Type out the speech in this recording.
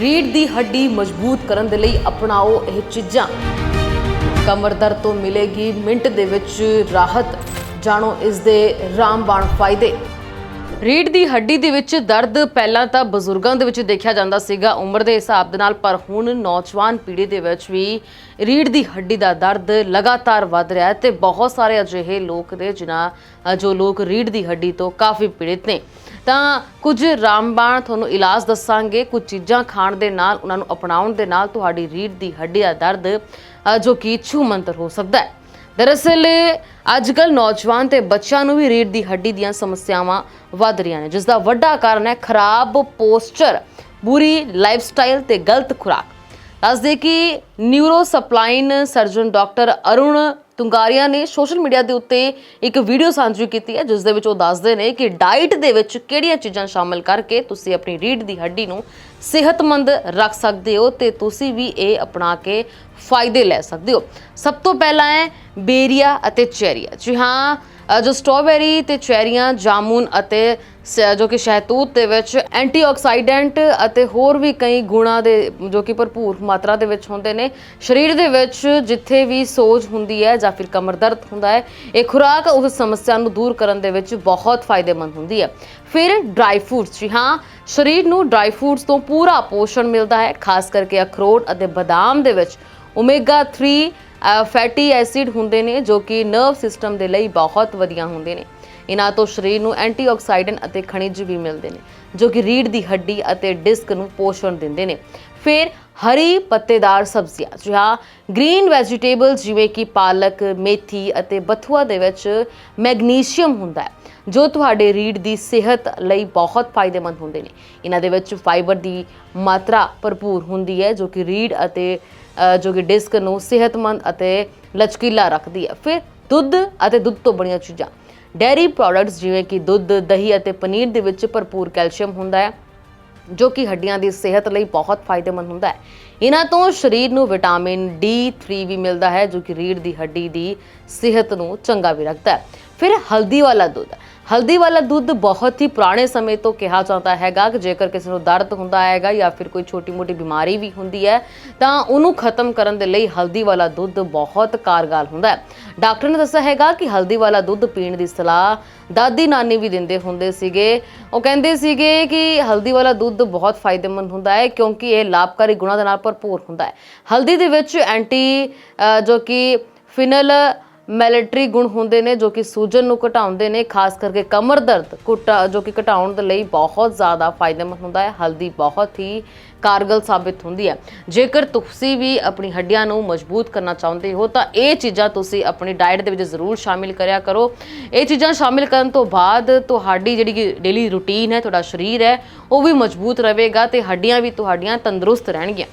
ਰੀੜ ਦੀ ਹੱਡੀ ਮਜ਼ਬੂਤ ਕਰਨ ਦੇ ਲਈ ਅਪਣਾਓ ਇਹ ਚੀਜ਼ਾਂ। ਕਮਰ ਦਰਦ ਤੋਂ ਮਿਲੇਗੀ, ਮਿੰਟ ਦੇ ਵਿੱਚ ਰਾਹਤ। ਜਾਣੋ ਇਸ ਦੇ ਰਾਮਬਾਣ ਫਾਇਦੇ। ਰੀੜ ਦੀ ਹੱਡੀ ਦੇ ਵਿੱਚ ਦਰਦ ਪਹਿਲਾਂ ਤਾਂ ਬਜ਼ੁਰਗਾਂ ਦੇ ਵਿੱਚ ਦੇਖਿਆ ਜਾਂਦਾ ਸੀਗਾ। ਉਮਰ ਦੇ ਹਿਸਾਬ ਦੇ ਨਾਲ, ਪਰ ਹੁਣ ਨੌਜਵਾਨ ਪੀੜ੍ਹੀ ਦੇ ਵਿੱਚ ਵੀ ਰੀੜ ਦੀ ਹੱਡੀ ਦਾ ਦਰਦ ਲਗਾਤਾਰ ਵੱਧ ਰਿਹਾ ਹੈ ਤੇ ਬਹੁਤ ਸਾਰੇ ਅਜਿਹੇ ਲੋਕ ਨੇ ਜਿਨ੍ਹਾਂ ਜੋ ਲੋਕ ਰੀੜ ਦੀ ਹੱਡੀ ਤੋਂ ਕਾਫੀ ਪੀੜਿਤ ਨੇ। ਤਾਂ ਕੁਝ ਰਾਮਬਾਣ ਤੁਹਾਨੂੰ ਇਲਾਜ ਦੱਸਾਂਗੇ। ਕੁਝ ਚੀਜ਼ਾਂ ਖਾਣ ਦੇ ਨਾਲ, ਉਹਨਾਂ ਨੂੰ ਅਪਣਾਉਣ ਦੇ ਨਾਲ ਤੁਹਾਡੀ ਰੀੜ ਦੀ ਹੱਡੀ ਦਾ ਦਰਦ ਜੋ ਕਿ ਛੂ ਮੰਤਰ ਹੋ ਸਕਦਾ ਹੈ। ਦਰਅਸਲ ਅੱਜ ਕੱਲ ਨੌਜਵਾਨ ਤੇ ਬੱਚਿਆਂ ਨੂੰ ਵੀ ਰੀੜ੍ਹ ਦੀ ਹੱਡੀ ਦੀਆਂ ਸਮੱਸਿਆਵਾਂ ਵੱਧ ਰਹੀਆਂ ਨੇ ਜਿਸ ਦਾ ਵੱਡਾ ਕਾਰਨ ਹੈ ਖਰਾਬ ਪੋਸਚਰ, ਬੁਰੀ ਲਾਈਫਸਟਾਈਲ ਤੇ ਗਲਤ ਖੁਰਾਕ। ਦੱਸਦੇ ਕਿ neuro spine surgeon doctor Arun Tungaria ਨੇ ਸੋਸ਼ਲ ਮੀਡੀਆ ਦੇ ਉੱਤੇ ਇੱਕ ਵੀਡੀਓ ਸਾਂਝੀ ਕੀਤੀ ਹੈ ਜਿਸ ਦੇ ਵਿੱਚ ਉਹ ਦੱਸਦੇ ਨੇ ਕਿ ਡਾਈਟ ਦੇ ਵਿੱਚ ਕਿਹੜੀਆਂ ਚੀਜ਼ਾਂ ਸ਼ਾਮਲ ਕਰਕੇ ਤੁਸੀਂ ਆਪਣੀ ਰੀੜ ਦੀ ਹੱਡੀ ਨੂੰ ਸਿਹਤਮੰਦ ਰੱਖ ਸਕਦੇ ਹੋ ਤੇ ਤੁਸੀਂ ਵੀ ਇਹ ਅਪਣਾ ਕੇ ਫਾਇਦੇ ਲੈ ਸਕਦੇ ਹੋ। ਸਭ ਤੋਂ ਪਹਿਲਾਂ ਹੈ ਬੇਰੀਆ ਅਤੇ ਚੈਰੀਆ। ਜੀ ਹਾਂ ਜੋ ਸਟ੍ਰਾਬੇਰੀ ਤੇ ਚੈਰੀਆਂ, ਜਾਮੁਨ ਅਤੇ ਸ- ਜੋ ਕਿ ਸ਼ਹਿਤੂਤ ਦੇ ਵਿੱਚ ਐਂਟੀਆਕਸਾਈਡੈਂਟ ਅਤੇ ਹੋਰ ਵੀ ਕਈ ਗੁਣਾਂ ਦੇ, ਜੋ ਕਿ ਭਰਪੂਰ ਮਾਤਰਾ ਦੇ ਵਿੱਚ ਹੁੰਦੇ ਨੇ, ਸਰੀਰ ਦੇ ਵਿੱਚ ਜਿੱਥੇ ਵੀ ਸੋਜ ਹੁੰਦੀ ਹੈ ਜਾਂ ਫਿਰ ਕਮਰ ਦਰਦ ਹੁੰਦਾ ਹੈ, ਇਹ ਖੁਰਾਕ ਉਸ ਸਮੱਸਿਆ ਨੂੰ ਦੂਰ ਕਰਨ ਦੇ ਵਿੱਚ ਬਹੁਤ ਫਾਇਦੇਮੰਦ ਹੁੰਦੀ ਹੈ। ਫਿਰ ਡਰਾਈ ਫਰੂਟਸ। ਜੀ ਹਾਂ, ਸਰੀਰ ਨੂੰ ਡਰਾਈ ਫਰੂਟਸ ਤੋਂ ਪੂਰਾ ਪੋਸ਼ਣ ਮਿਲਦਾ ਹੈ, ਖਾਸ ਕਰਕੇ ਅਖਰੋਟ ਅਤੇ ਬਦਾਮ ਦੇ ਵਿੱਚ। ਓਮੇਗਾ 3 ਫੈਟੀ ਐਸਿਡ ਹੁੰਦੇ ਨੇ, ਜੋ ਕਿ ਨਰਵ ਸਿਸਟਮ ਦੇ ਲਈ ਬਹੁਤ ਵਧੀਆ ਹੁੰਦੇ ਨੇ। ਇਹਨਾਂ ਤੋਂ ਸਰੀਰ ਨੂੰ ਐਂਟੀਆਕਸਾਈਡੈਂਟ ਅਤੇ ਖਣਿਜ ਵੀ ਮਿਲਦੇ ਨੇ, ਜੋ ਕਿ ਰੀੜ ਦੀ ਹੱਡੀ ਅਤੇ ਡਿਸਕ ਨੂੰ ਪੋਸ਼ਣ ਦਿੰਦੇ ਨੇ। ਫਿਰ ਹਰੀ ਪੱਤੇਦਾਰ ਸਬਜ਼ੀਆਂ, ਜਿਹਾ ਗ੍ਰੀਨ ਵੈਜੀਟੇਬਲ ਜਿਵੇਂ ਕਿ ਪਾਲਕ, ਮੇਥੀ ਅਤੇ ਬਥੂਆ ਦੇ ਵਿੱਚ ਮੈਗਨੀਸ਼ੀਅਮ ਹੁੰਦਾ ਹੈ, ਜੋ ਤੁਹਾਡੇ ਰੀੜ ਦੀ ਸਿਹਤ ਲਈ ਬਹੁਤ ਫਾਇਦੇਮੰਦ ਹੁੰਦੇ ਨੇ। ਇਹਨਾਂ ਦੇ ਵਿੱਚ ਫਾਈਬਰ ਦੀ ਮਾਤਰਾ ਭਰਪੂਰ ਹੁੰਦੀ ਹੈ, ਜੋ ਕਿ ਰੀੜ ਅਤੇ ਜੋ ਕਿ ਡਿਸਕ ਨੂੰ ਸਿਹਤਮੰਦ ਅਤੇ ਲਚਕੀਲਾ ਰੱਖਦੀ ਹੈ। ਫਿਰ ਦੁੱਧ ਅਤੇ ਦੁੱਧ ਤੋਂ ਬਣੀਆਂ ਚੀਜ਼ਾਂ। ਡੇਅਰੀ ਪ੍ਰੋਡਕਟਸ ਜਿਵੇਂ ਕਿ ਦੁੱਧ, ਦਹੀਂ ਅਤੇ ਪਨੀਰ ਦੇ ਵਿੱਚ ਭਰਪੂਰ ਕੈਲਸ਼ੀਅਮ ਹੁੰਦਾ ਹੈ। ਜੋ ਕਿ ਹੱਡੀਆਂ ਦੀ ਸਿਹਤ ਲਈ ਬਹੁਤ ਫਾਇਦੇਮੰਦ ਹੁੰਦਾ ਹੈ। ਇਹਨਾਂ ਤੋਂ ਸਰੀਰ ਨੂੰ ਵਿਟਾਮਿਨ D3 ਵੀ ਮਿਲਦਾ ਹੈ, ਜੋ ਕਿ ਰੀੜ ਦੀ ਹੱਡੀ ਦੀ ਸਿਹਤ ਨੂੰ ਚੰਗਾ ਵੀ ਰੱਖਦਾ ਹੈ। ਫਿਰ ਹਲਦੀ ਵਾਲਾ ਦੁੱਧ। ਹਲਦੀ ਵਾਲਾ ਦੁੱਧ ਬਹੁਤ ਹੀ ਪੁਰਾਣੇ ਸਮੇਂ ਤੋਂ ਕਿਹਾ ਜਾਂਦਾ ਹੈਗਾ ਕਿ ਜੇਕਰ ਕਿਸੇ ਨੂੰ ਦਰਦ ਹੁੰਦਾ ਹੈਗਾ ਜਾਂ ਫਿਰ ਕੋਈ ਛੋਟੀ-ਮੋਟੀ ਬਿਮਾਰੀ ਵੀ ਹੁੰਦੀ ਹੈ, ਤਾਂ ਉਹਨੂੰ ਖਤਮ ਕਰਨ ਦੇ ਲਈ ਹਲਦੀ ਵਾਲਾ ਦੁੱਧ ਬਹੁਤ ਕਾਰਗਰ ਹੁੰਦਾ ਹੈ। ਡਾਕਟਰ ਨੇ ਦੱਸਿਆ ਹੈਗਾ ਕਿ ਹਲਦੀ ਵਾਲਾ ਦੁੱਧ ਪੀਣ ਦੀ ਸਲਾਹ ਦਾਦੀ ਨਾਨੀ ਵੀ ਦਿੰਦੇ ਹੁੰਦੇ ਸੀਗੇ। ਉਹ ਕਹਿੰਦੇ ਸੀਗੇ ਕਿ ਹਲਦੀ ਵਾਲਾ ਦੁੱਧ ਬਹੁਤ ਫਾਇਦੇਮੰਦ ਹੁੰਦਾ ਹੈ ਕਿਉਂਕਿ ਇਹ ਲਾਭਕਾਰੀ ਗੁਣਾਂ ਦੇ ਨਾਲ ਭਰਪੂਰ ਹੁੰਦਾ ਹੈ। ਹਲਦੀ ਦੇ ਵਿੱਚ ਐਂਟੀ ਜੋ ਕਿ ਫਿਨਲ ਮੈਲੇਟਰੀ ਗੁਣ ਹੁੰਦੇ ਨੇ ਜੋ ਕਿ ਸੂਜਨ ਨੂੰ ਘਟਾਉਂਦੇ ਨੇ, ਖਾਸ ਕਰਕੇ ਕਮਰ ਦਰਦ ਘਟਾ, ਜੋ ਕਿ ਘਟਾਉਣ ਦੇ ਲਈ ਬਹੁਤ ਜ਼ਿਆਦਾ ਫਾਇਦੇਮੰਦ ਹੁੰਦਾ ਹੈ, ਹਲਦੀ ਬਹੁਤ ਹੀ ਕਾਰਗਲ ਸਾਬਿਤ ਹੁੰਦੀ ਹੈ। ਜੇਕਰ ਤੁਸੀਂ ਵੀ ਆਪਣੀ ਹੱਡੀਆਂ ਨੂੰ ਮਜ਼ਬੂਤ ਕਰਨਾ ਚਾਹੁੰਦੇ ਹੋ, ਤਾਂ ਇਹ ਚੀਜ਼ਾਂ ਤੁਸੀਂ ਆਪਣੀ ਡਾਈਟ ਦੇ ਵਿੱਚ ਜ਼ਰੂਰ ਸ਼ਾਮਿਲ ਕਰਿਆ ਕਰੋ। ਇਹ ਚੀਜ਼ਾਂ ਸ਼ਾਮਿਲ ਕਰਨ ਤੋਂ ਬਾਅਦ ਤੁਹਾਡੀ ਜਿਹੜੀ ਡੇਲੀ ਰੁਟੀਨ ਹੈ, ਤੁਹਾਡਾ ਸਰੀਰ ਹੈ, ਉਹ ਵੀ ਮਜ਼ਬੂਤ ਰਹੇਗਾ ਤੇ ਹੱਡੀਆਂ ਵੀ ਤੁਹਾਡੀਆਂ ਤੰਦਰੁਸਤ ਰਹਿਣਗੀਆਂ।